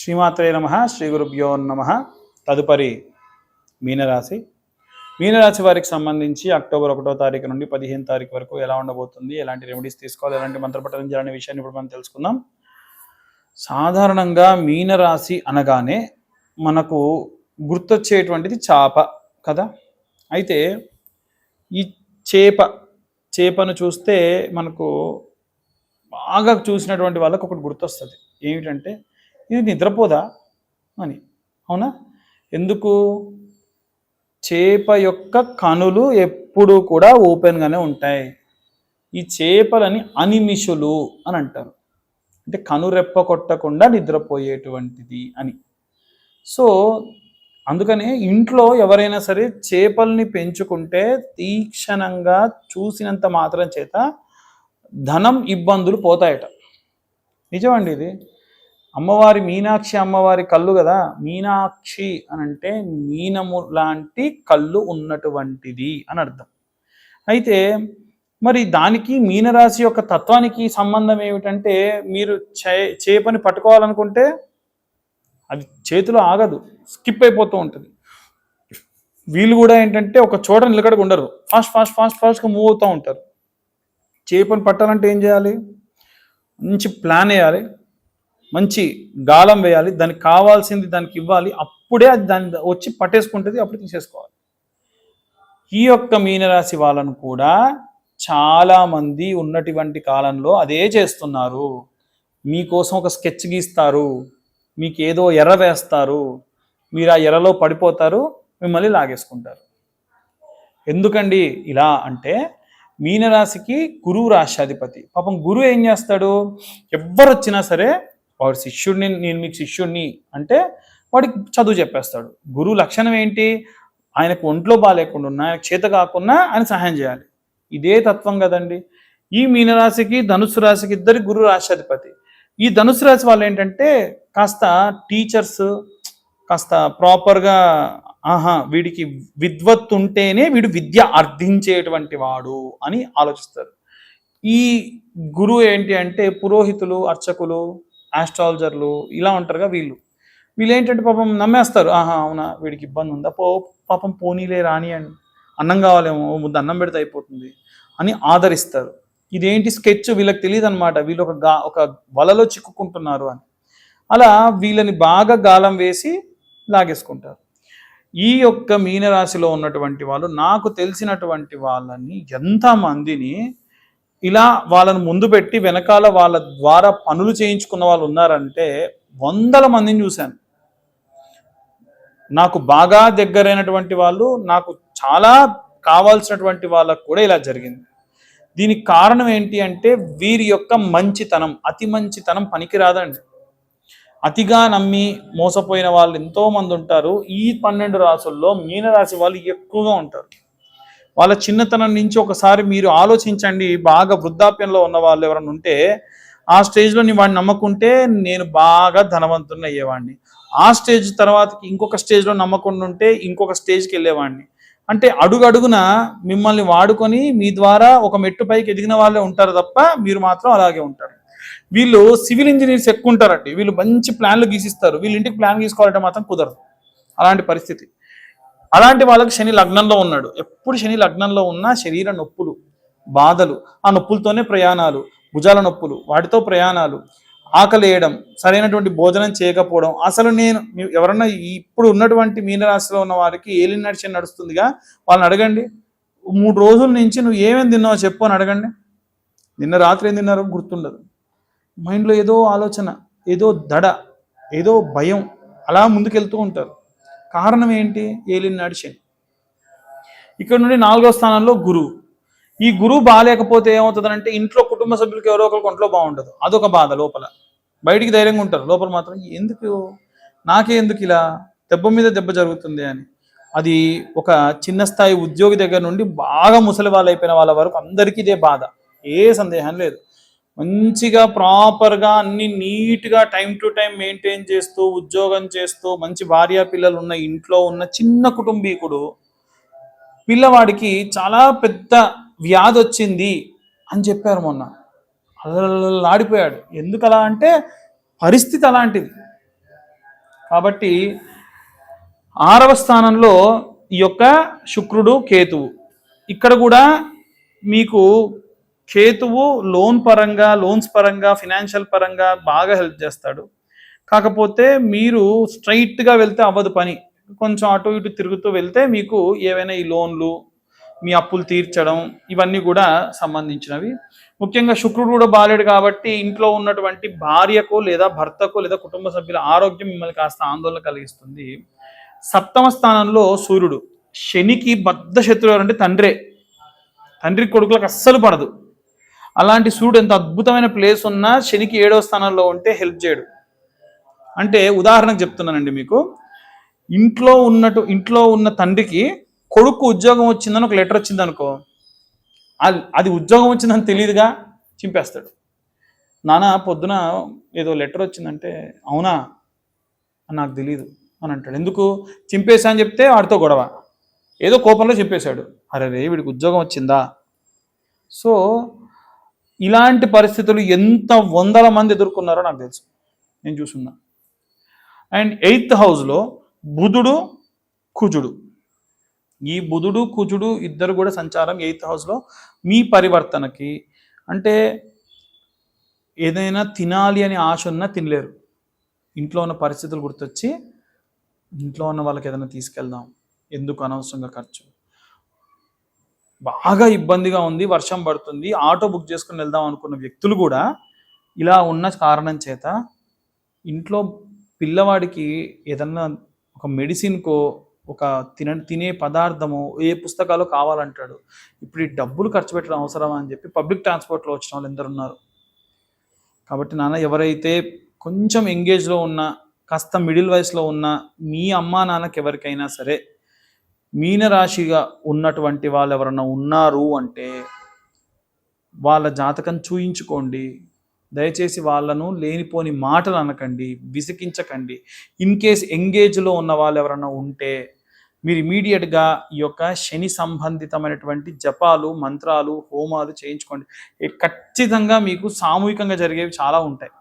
శ్రీమాత్రే నమ శ్రీ గురుభ్యో నమ. తదుపరి మీనరాశి. మీనరాశి వారికి సంబంధించి అక్టోబర్ ఒకటో తారీఖు నుండి పదిహేను తారీఖు వరకు ఎలా ఉండబోతుంది ఎలాంటి రెమెడీస్ తీసుకోవాలి ఎలాంటి మంత్రపఠనం చేయాలనే విషయాన్ని ఇప్పుడు మనం తెలుసుకుందాం. సాధారణంగా మీనరాశి అనగానే మనకు గుర్తొచ్చేటువంటిది చాప కదా? అయితే ఈ చేప చేపను చూస్తే మనకు బాగా చూసినటువంటి వాళ్ళకు ఒకటి గుర్తొస్తుంది. ఏమిటంటే ఇది నిద్రపోదా అని. అవునా? ఎందుకు? చేప యొక్క కనులు ఎప్పుడు కూడా ఓపెన్గానే ఉంటాయి. ఈ చేపలని అనిమిషులు అని అంటారు. అంటే కనురెప్ప కొట్టకుండా నిద్రపోయేటువంటిది అని. సో అందుకనే ఇంట్లో ఎవరైనా సరే చేపల్ని పెంచుకుంటే తీక్షణంగా చూసినంత మాత్రం చేత ధనం ఇబ్బందులు పోతాయట. నిజమండి ఇది? అమ్మవారి మీనాక్షి అమ్మవారి కళ్ళు కదా? మీనాక్షి అని అంటే మీనము లాంటి కళ్ళు ఉన్నటువంటిది అని అర్థం. అయితే మరి దానికి మీనరాశి యొక్క తత్వానికి సంబంధం ఏమిటంటే మీరు చే చేపని పట్టుకోవాలనుకుంటే అది చేతిలో ఆగదు స్కిప్ అయిపోతూ ఉంటుంది. వీళ్ళు కూడా ఏంటంటే ఒక చోట నిలకడగా ఉండరు ఫాస్ట్ ఫాస్ట్ ఫాస్ట్ ఫాస్ట్గా మూవ్ అవుతూ ఉంటారు. చేపని పట్టాలంటే ఏం చేయాలి? మంచి ప్లాన్ వేయాలి. మంచి గాలం వేయాలి దానికి కావాల్సింది దానికి ఇవ్వాలి అప్పుడే అది దాన్ని వచ్చి పట్టేసుకుంటుంది అప్పుడు తీసేసుకోవాలి. ఈ యొక్క మీనరాశి వాళ్ళను కూడా చాలామంది ఉన్నటువంటి కాలంలో అదే చేస్తున్నారు. మీకోసం ఒక స్కెచ్ గీస్తారు మీకు ఏదో ఎర్ర వేస్తారు మీరు ఆ ఎర్రలో పడిపోతారు మిమ్మల్ని లాగేసుకుంటారు. ఎందుకండి ఇలా అంటే మీనరాశికి గురువు రాశాధిపతి పాపం గురువు ఏం చేస్తాడు? ఎవ్వరు వచ్చినా సరే వాడు శిష్యుడిని నేను మీకు శిష్యుడిని అంటే వాడికి చదువు చెప్పేస్తాడు. గురువు లక్షణం ఏంటి? ఆయనకు ఒంట్లో బాగాలేకుండా ఉన్నా ఆయనకు చేత కాకుండా ఆయన సహాయం చేయాలి. ఇదే తత్వం కదండి. ఈ మీనరాశికి ధనుసు రాశికి ఇద్దరి గురు రాశాధిపతి ఈ ధనుసు రాశి వాళ్ళు ఏంటంటే కాస్త టీచర్స్ కాస్త ప్రాపర్గా ఆహా వీడికి విద్వత్తు ఉంటేనే వీడు విద్య అర్థించేటువంటి వాడు అని ఆలోచిస్తారు. ఈ గురువు ఏంటి అంటే పురోహితులు అర్చకులు ఆస్ట్రాలజర్లు ఇలా ఉంటారుగా వీళ్ళు. వీళ్ళు ఏంటంటే పాపం నమ్మేస్తారు. ఆహా అవునా వీడికి ఇబ్బంది ఉందా? పో పాపం పోనీలే రాని అని అన్నం కావాలేమో ఓ ముద్ద అన్నం పెడితే అయిపోతుంది అని ఆదరిస్తారు. ఇదేంటి స్కెచ్? వీళ్ళకి తెలియదు అనమాట వీళ్ళు ఒక గా ఒక వలలో చిక్కుకుంటున్నారు అని. అలా వీళ్ళని బాగా గాలం వేసి లాగేసుకుంటారు. ఈ యొక్క మీనరాశిలో ఉన్నటువంటి వాళ్ళు నాకు తెలిసినటువంటి వాళ్ళని ఎంతమందిని ఇలా వాళ్ళను ముందు పెట్టి వెనకాల వాళ్ళ ద్వారా పనులు చేయించుకున్న వాళ్ళు ఉన్నారంటే వందల మందిని చూశాను. నాకు బాగా దగ్గరైనటువంటి వాళ్ళు నాకు చాలా కావాల్సినటువంటి వాళ్ళకు కూడా ఇలా జరిగింది. దీనికి కారణం ఏంటి అంటే వీరి యొక్క మంచితనం అతి మంచితనం పనికిరాదండి. అతిగా నమ్మి మోసపోయిన వాళ్ళు ఎంతో మంది ఉంటారు. ఈ పన్నెండు రాసుల్లో మీనరాశి వాళ్ళు ఎక్కువగా ఉంటారు. వాళ్ళ చిన్నతనం నుంచి ఒకసారి మీరు ఆలోచించండి బాగా వృద్ధాప్యంలో ఉన్న వాళ్ళు ఎవరైనా ఉంటే ఆ స్టేజ్లో నీ వాడిని నమ్మకుంటే నేను బాగా ధనవంతుని అయ్యేవాడిని. ఆ స్టేజ్ తర్వాతకి ఇంకొక స్టేజ్లో నమ్మకుండా ఉంటే ఇంకొక స్టేజ్కి వెళ్ళేవాడిని. అంటే అడుగడుగున మిమ్మల్ని వాడుకొని మీ ద్వారా ఒక మెట్టు పైకి ఎదిగిన వాళ్ళే ఉంటారు తప్ప మీరు మాత్రం అలాగే ఉంటారు. వీళ్ళు సివిల్ ఇంజనీర్స్ ఎక్కువ ఉంటారండి. వీళ్ళు మంచి ప్లాన్లు గీసిస్తారు. వీళ్ళ ఇంటికి ప్లాన్ గీసుకోవాలంటే మాత్రం కుదరదు. అలాంటి పరిస్థితి. అలాంటి వాళ్ళకి శని లగ్నంలో ఉన్నాడు. ఎప్పుడు శని లగ్నంలో ఉన్నా శరీర నొప్పులు బాధలు ఆ నొప్పులతోనే ప్రయాణాలు భుజాల నొప్పులు వాటితో ప్రయాణాలు ఆకలి వేయడం సరైనటువంటి భోజనం చేయకపోవడం. అసలు నేను ఎవరన్నా ఇప్పుడు ఉన్నటువంటి మీనరాశిలో ఉన్న వారికి ఏలిన నడిచి నడుస్తుందిగా? వాళ్ళని అడగండి. మూడు రోజుల నుంచి నువ్వు ఏమేమి తిన్నావో చెప్పు అని అడగండి. నిన్న రాత్రి ఏం తిన్నారో గుర్తుండదు. మైండ్లో ఏదో ఆలోచన ఏదో దడ ఏదో భయం అలా ముందుకెళ్తూ ఉంటారు. కారణం ఏంటి? ఏలినాడు శని ఇక్కడ నుండి నాలుగో స్థానంలో గురువు. ఈ గురువు బాగాలేకపోతే ఏమవుతుందంటే ఇంట్లో కుటుంబ సభ్యులకి ఎవరో ఒకరికి ఒంట్లో బాగుండదు. అదొక బాధ లోపల. బయటికి ధైర్యంగా ఉంటారు. లోపల మాత్రం ఎందుకు? నాకే ఎందుకు ఇలా? దెబ్బ మీద దెబ్బ జరుగుతుంది అని. అది ఒక చిన్న స్థాయి ఉద్యోగి దగ్గర నుండి బాగా ముసలి వాళ్ళు అయిపోయిన వాళ్ళ వరకు అందరికీ ఇదే బాధ. ఏ సందేహం లేదు. మంచిగా ప్రాపర్గా అన్ని నీట్గా టైం టు టైం మెయింటైన్ చేస్తూ ఉద్యోగం చేస్తూ మంచి భార్య పిల్లలు ఉన్న ఇంట్లో ఉన్న చిన్న కుటుంబీకుడు పిల్లవాడికి చాలా పెద్ద వ్యాధి వచ్చింది అని చెప్పారు మొన్న. అలా ఆడిపోయాడు ఎందుకు అలా అంటే పరిస్థితి అలాంటిది. కాబట్టి ఆరవ స్థానంలో ఈ యొక్క శుక్రుడు కేతువు. ఇక్కడ కూడా మీకు కేతువు లోన్ పరంగా లోన్స్ పరంగా ఫినాన్షియల్ పరంగా బాగా హెల్ప్ చేస్తాడు. కాకపోతే మీరు స్ట్రైట్గా వెళ్తే అవ్వదు పని. కొంచెం అటు ఇటు తిరుగుతూ వెళ్తే మీకు ఏవైనా ఈ లోన్లు మీ అప్పులు తీర్చడం ఇవన్నీ కూడా సంబంధించినవి. ముఖ్యంగా శుక్రుడు కూడా బాలేడు కాబట్టి ఇంట్లో ఉన్నటువంటి భార్యకు లేదా భర్తకు లేదా కుటుంబ సభ్యుల ఆరోగ్యం మిమ్మల్ని కాస్త ఆందోళన కలిగిస్తుంది. సప్తమ స్థానంలో సూర్యుడు. శనికి బద్ధ శత్రువు ఎవరంటే తండ్రే. తండ్రి కొడుకులకు అస్సలు పడదు. అలాంటి సూర్యుడు ఎంత అద్భుతమైన ప్లేస్ ఉన్నా శనికి ఏడవ స్థానంలో ఉంటే హెల్ప్ చేయడు. అంటే ఉదాహరణకు చెప్తున్నానండి మీకు. ఇంట్లో ఉన్నట్టు ఇంట్లో ఉన్న తండ్రికి కొడుకు ఉద్యోగం వచ్చిందని ఒక లెటర్ వచ్చింది అనుకో అది అది ఉద్యోగం వచ్చిందని తెలియదుగా చింపేస్తాడు. నాన్న పొద్దున ఏదో లెటర్ వచ్చిందంటే అవునా? అని నాకు తెలియదు అని అంటాడు. ఎందుకు? చింపేశా అని చెప్తే వాడితో గొడవ. ఏదో కోపంలో చెప్పేశాడు అరే రే వీడికి ఉద్యోగం వచ్చిందా? సో ఇలాంటి పరిస్థితులు ఎంత వందల మంది ఎదుర్కొన్నారో నాకు తెలుసు. నేను చూసున్నా. అండ్ ఎయిత్ హౌస్లో బుధుడు కుజుడు. ఈ బుధుడు కుజుడు ఇద్దరు కూడా సంచారం ఎయిత్ హౌస్లో మీ పరివర్తనకి. అంటే ఏదైనా తినాలి అని ఆశ ఉన్నా తినలేరు. ఇంట్లో ఉన్న పరిస్థితులు గుర్తొచ్చి ఇంట్లో ఉన్న వాళ్ళకి ఏదైనా తీసుకెళ్దాం. ఎందుకు అనవసరంగా ఖర్చు? బాగా ఇబ్బందిగా ఉంది వర్షం పడుతుంది. ఆటో బుక్ చేసుకుని వెళ్దాం అనుకున్న వ్యక్తులు కూడా ఇలా ఉన్న కారణం చేత ఇంట్లో పిల్లవాడికి ఏదన్నా ఒక మెడిసిన్కో ఒక తిన తినే పదార్థము ఏ పుస్తకాలు కావాలంటాడు. ఇప్పుడు ఈ డబ్బులు ఖర్చు పెట్టడం అవసరమా అని చెప్పి పబ్లిక్ ట్రాన్స్పోర్ట్లో వచ్చిన వాళ్ళు ఎందరు ఉన్నారు. కాబట్టి నాన్న ఎవరైతే కొంచెం ఎంగేజ్లో ఉన్న కాస్త మిడిల్ వయసులో ఉన్న మీ అమ్మా నాన్నకి ఎవరికైనా సరే మీనరాశిగా ఉన్నటువంటి వాళ్ళు ఎవరన్నా ఉన్నారు అంటే వాళ్ళ జాతకం చూయించుకోండి. దయచేసి వాళ్ళను లేనిపోని మాటలు అనకండి విసికించకండి ఇన్ కేస్ ఎంగేజ్లో ఉన్న వాళ్ళు ఎవరన్నా ఉంటే మీరు ఇమీడియట్గా ఈ యొక్క శని సంబంధితమైనటువంటి జపాలు మంత్రాలు హోమాలు చేయించుకోండి. ఖచ్చితంగా మీకు సామూహికంగా జరిగేవి చాలా ఉంటాయి.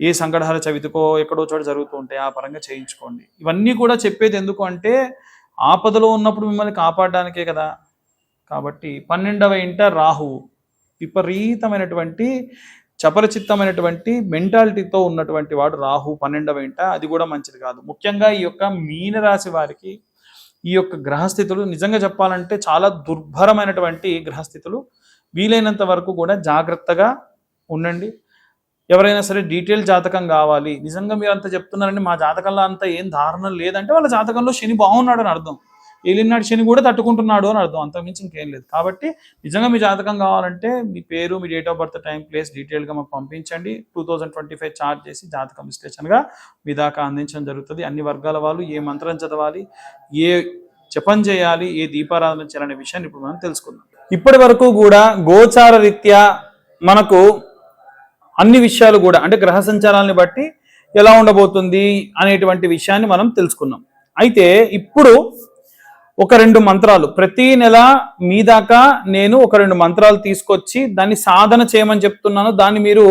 ఏ సంకటహార చవితికో ఎక్కడో చోట జరుగుతూ ఉంటాయి. ఆ పరంగా చేయించుకోండి. ఇవన్నీ కూడా చెప్పేది ఎందుకు అంటే ఆపదలో ఉన్నప్పుడు మిమ్మల్ని కాపాడడానికే కదా. కాబట్టి పన్నెండవ ఇంట రాహువు విపరీతమైనటువంటి చపరచిత్తమైనటువంటి మెంటాలిటీతో ఉన్నటువంటి వాడు రాహు పన్నెండవ ఇంట. అది కూడా మంచిది కాదు. ముఖ్యంగా ఈ యొక్క మీనరాశి వారికి ఈ యొక్క గ్రహస్థితులు నిజంగా చెప్పాలంటే చాలా దుర్భరమైనటువంటి గ్రహస్థితులు. వీలైనంత వరకు కూడా జాగ్రత్తగా ఉండండి. ఎవరైనా సరే డీటెయిల్ జాతకం కావాలి. నిజంగా మీరు అంత చెప్తున్నారండి మా జాతకంలో అంత ఏం ధారణ లేదంటే వాళ్ళ జాతకంలో శని బాగున్నాడు అని అర్థం. ఏలినాడు శని కూడా తట్టుకుంటున్నాడు అని అర్థం. అంతకుమించి ఇంకేం లేదు. కాబట్టి నిజంగా మీ జాతకం కావాలంటే మీ పేరు మీ date of birth time place డీటెయిల్గా మాకు పంపించండి. Two thousand twenty five charge చేసి జాతకం విశ్లేషణగా మీ దాకా అందించడం జరుగుతుంది. అన్ని వర్గాల వాళ్ళు ఏ మంత్రం చదవాలి ఏ జపం చేయాలి ఏ దీపారాధన చేయాలనే విషయాన్ని ఇప్పుడు మనం తెలుసుకుందాం. ఇప్పటి వరకు కూడా గోచార రీత్యా మనకు అన్ని విషయాలు కూడా అంటే గ్రహ సంచారాన్ని బట్టి ఎలా ఉండబోతుంది అనేటువంటి విషయాన్ని మనం తెలుసుకున్నాం. అయితే ఇప్పుడు ఒక రెండు మంత్రాలు. ప్రతి నెల మీ దాకా నేను ఒక రెండు మంత్రాలు తీసుకొచ్చి దాన్ని సాధన చేయమని చెప్తున్నాను. దాన్ని మీరు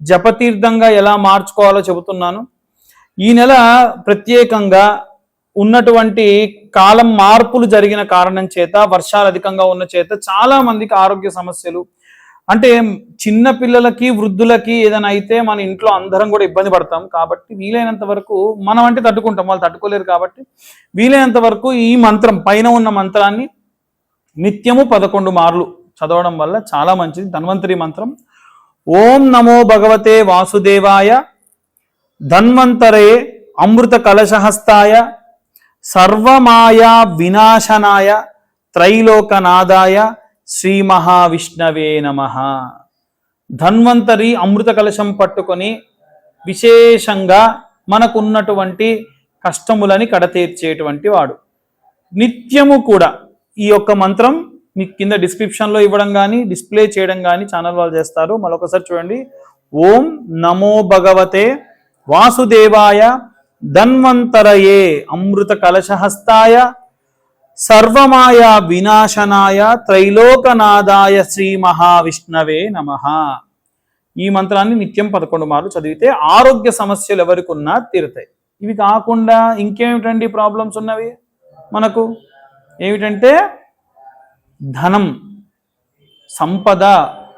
జపతీర్థంగా ఎలా మార్చుకోవాలో చెబుతున్నాను. ఈ నెల ప్రత్యేకంగా ఉన్నటువంటి కాలం మార్పులు జరిగిన కారణం చేత వర్షాలు అధికంగా ఉన్న చేత చాలా మందికి ఆరోగ్య సమస్యలు అంటే చిన్న పిల్లలకి వృద్ధులకి ఏదైనా అయితే మన ఇంట్లో అందరం కూడా ఇబ్బంది పడతాం. కాబట్టి వీలైనంత వరకు మనం అంటే తట్టుకుంటాం. వాళ్ళు తట్టుకోలేరు కాబట్టి వీలైనంత వరకు ఈ మంత్రం పైన ఉన్న మంత్రాన్ని నిత్యము పదకొండు మార్లు చదవడం వల్ల చాలా మంచిది. ధన్వంతరి మంత్రం. ఓం నమో భగవతే వాసుదేవాయ ధన్వంతరే అమృత కలశహస్తాయ సర్వమాయా వినాశనాయ త్రైలోకనాదాయ శ్రీ మహావిష్ణవే నమ. ధన్వంతరి అమృత కలశం పట్టుకొని విశేషంగా మనకున్నటువంటి కష్టములని కడతీర్చేటువంటి వాడు. నిత్యము కూడా ఈ యొక్క మంత్రం మీకు కింద డిస్క్రిప్షన్లో ఇవ్వడం కానీ డిస్ప్లే చేయడం కానీ ఛానల్ వాళ్ళు చేస్తారు. మరొకసారి చూడండి. ఓం నమో భగవతే వాసుదేవాయ ధన్వంతరయే అమృత కలశహస్తాయ సర్వమాయ వినాశనాయ త్రైలోకనాదాయ శ్రీ మహావిష్ణవే నమ. ఈ మంత్రాన్ని నిత్యం పదకొండు మార్లు చదివితే ఆరోగ్య సమస్యలు ఎవరికి ఉన్నా తీరుతాయి. ఇవి కాకుండా ఇంకేమిటండి ప్రాబ్లమ్స్ ఉన్నవి? మనకు ఏమిటంటే ధనం సంపద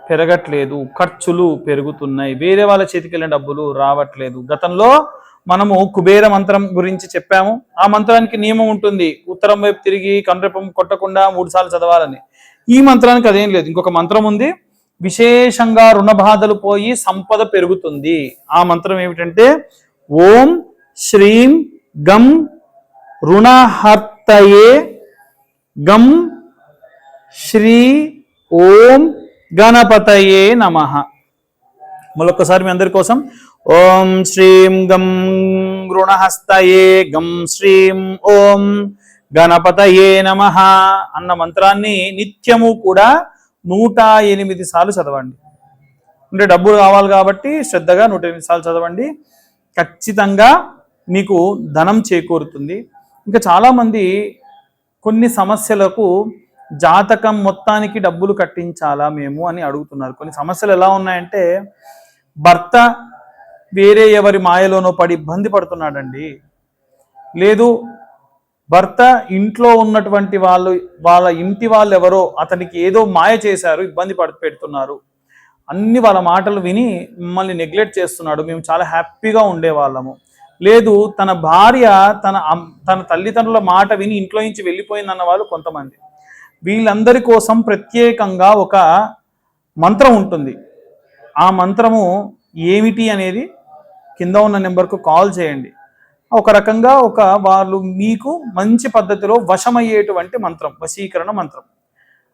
పెరగట్లేదు ఖర్చులు పెరుగుతున్నాయి వేరే వాళ్ళ చేతికి వెళ్ళిన డబ్బులు రావట్లేదు. గతంలో మనము కుబేర మంత్రం గురించి చెప్పాము. ఆ మంత్రానికి నియమం ఉంటుంది. ఉత్తరం వైపు తిరిగి కండ్రపం కొట్టకుండా మూడు సార్లు చదవాలని. ఈ మంత్రానికి అదేం లేదు. ఇంకొక మంత్రం ఉంది. విశేషంగా రుణ బాధలు పోయి సంపద పెరుగుతుంది. ఆ మంత్రం ఏమిటంటే ఓం శ్రీం గం రుణహర్తయే గం శ్రీ ఓం గణపతయే నమ. మరొకసారి మీ అందరి కోసం ఓం శ్రీం గం గృణహస్తయే గం శ్రీం ఓం గణపతయే నమ అన్న మంత్రాన్ని నిత్యము కూడా నూట ఎనిమిది సార్లు చదవండి. అంటే డబ్బులు కావాలి కాబట్టి శ్రద్ధగా నూట ఎనిమిది సార్లు చదవండి. ఖచ్చితంగా మీకు ధనం చేకూరుతుంది. ఇంకా చాలామంది కొన్ని సమస్యలకు జాతకం మొత్తానికి డబ్బులు కట్టించాలా మేము అని అడుగుతున్నారు. కొన్ని సమస్యలు ఎలా ఉన్నాయంటే భర్త వేరే ఎవరి మాయలోనో పడి ఇబ్బంది పడుతున్నాడండి. లేదు భర్త ఇంట్లో ఉన్నటువంటి వాళ్ళు వాళ్ళ ఇంటి వాళ్ళు ఎవరో అతనికి ఏదో మాయ చేశారు ఇబ్బంది పడి పెడుతున్నారు. అన్ని వాళ్ళ మాటలు విని మిమ్మల్ని నెగ్లెక్ట్ చేస్తున్నాడు. మేము చాలా హ్యాపీగా ఉండేవాళ్ళము. లేదు తన భార్య తన తన తల్లిదండ్రుల మాట విని ఇంట్లో నుంచి వెళ్ళిపోయిందన్న వాళ్ళు కొంతమంది. వీళ్ళందరి కోసం ప్రత్యేకంగా ఒక మంత్రం ఉంటుంది. ఆ మంత్రము ఏమిటి అనేది కింద ఉన్న నెంబర్కు కాల్ చేయండి. ఒక రకంగా ఒక వాళ్ళు మీకు మంచి పద్ధతిలో వశమయ్యేటువంటి మంత్రం వశీకరణ మంత్రం.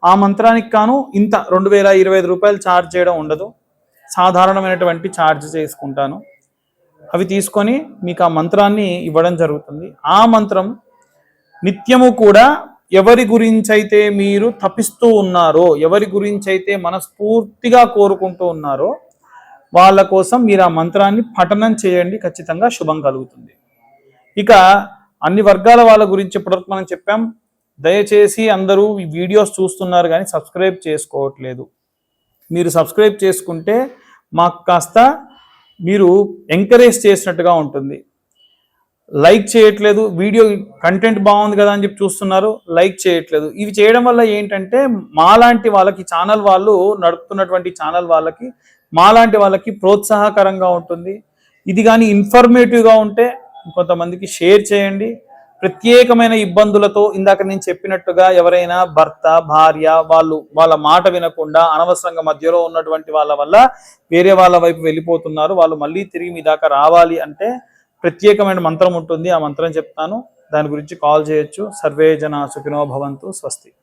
ఆ మంత్రానికి కాను ఇంత రెండు వేల ఇరవై ఐదు రూపాయలు ఛార్జ్ చేయడం ఉండదు. సాధారణమైనటువంటి ఛార్జ్ చేసుకుంటాను. అవి తీసుకొని మీకు ఆ మంత్రాన్ని ఇవ్వడం జరుగుతుంది. ఆ మంత్రం నిత్యము కూడా ఎవరి గురించి అయితే మీరు తపిస్తూ ఉన్నారో ఎవరి గురించి అయితే మనస్ఫూర్తిగా కోరుకుంటూ ఉన్నారో వాళ్ళ కోసం మీరు ఆ మంత్రాన్ని పఠనం చేయండి ఖచ్చితంగా శుభం కలుగుతుంది. ఇక అన్ని వర్గాల వాళ్ళ గురించి ఇప్పటివరకు మనం చెప్పాం. దయచేసి అందరూ ఈ వీడియోస్ చూస్తున్నారు కానీ సబ్స్క్రైబ్ చేసుకోవట్లేదు. మీరు సబ్స్క్రైబ్ చేసుకుంటే మాకు కాస్త మీరు ఎంకరేజ్ చేసినట్టుగా ఉంటుంది. లైక్ చేయట్లేదు వీడియో కంటెంట్ బాగుంది కదా అని చెప్పి చూస్తున్నారు లైక్ చేయట్లేదు. ఇవి చేయడం వల్ల ఏంటంటే మాలాంటి వాళ్ళకి ఛానల్ వాళ్ళు నడుపుతున్నటువంటి ఛానల్ వాళ్ళకి మాలాంటి వాళ్ళకి ప్రోత్సాహకరంగా ఉంటుంది. ఇది కానీ ఇన్ఫర్మేటివ్గా ఉంటే కొంతమందికి షేర్ చేయండి. ప్రత్యేకమైన ఇబ్బందులతో ఇందాక నేను చెప్పినట్టుగా ఎవరైనా భర్త భార్య వాళ్ళు వాళ్ళ మాట వినకుండా అనవసరంగా మధ్యలో ఉన్నటువంటి వాళ్ళ వల్ల వేరే వాళ్ళ వైపు వెళ్ళిపోతున్నారు. వాళ్ళు మళ్ళీ తిరిగి మీ దాకా రావాలి అంటే ప్రత్యేకమైన మంత్రం ఉంటుంది. ఆ మంత్రం చెప్తాను. దాని గురించి కాల్ చేయొచ్చు. సర్వే జన సుఖినో భవంతు. స్వస్తి.